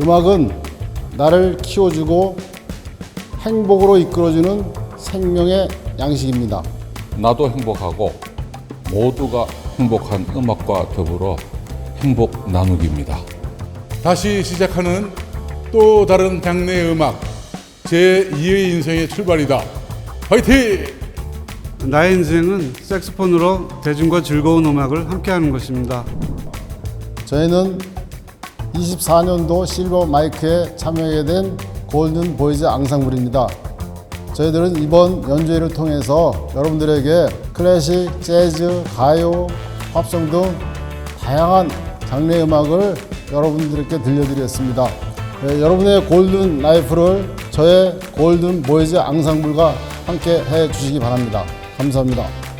음악은 나를 키워주고 행복으로 이끌어주는 생명의 양식입니다. 나도 행복하고 모두가 행복한 음악과 더불어 행복 나누기입니다. 다시 시작하는 또 다른 장르의 음악 제2의 인생의 출발이다. 화이팅! 나의 인생은 색소폰으로 대중과 즐거운 음악을 함께하는 것입니다. 저희는 24년도 실버 마이크에 참여하게 된 골든 보이즈 앙상블입니다. 저희들은 이번 연주회를 통해서 여러분들에게 클래식, 재즈, 가요, 팝송 등 다양한 장르의 음악을 여러분들께 들려드렸습니다. 네, 여러분의 골든 라이프를 저의 골든 보이즈 앙상블과 함께 해 주시기 바랍니다. 감사합니다.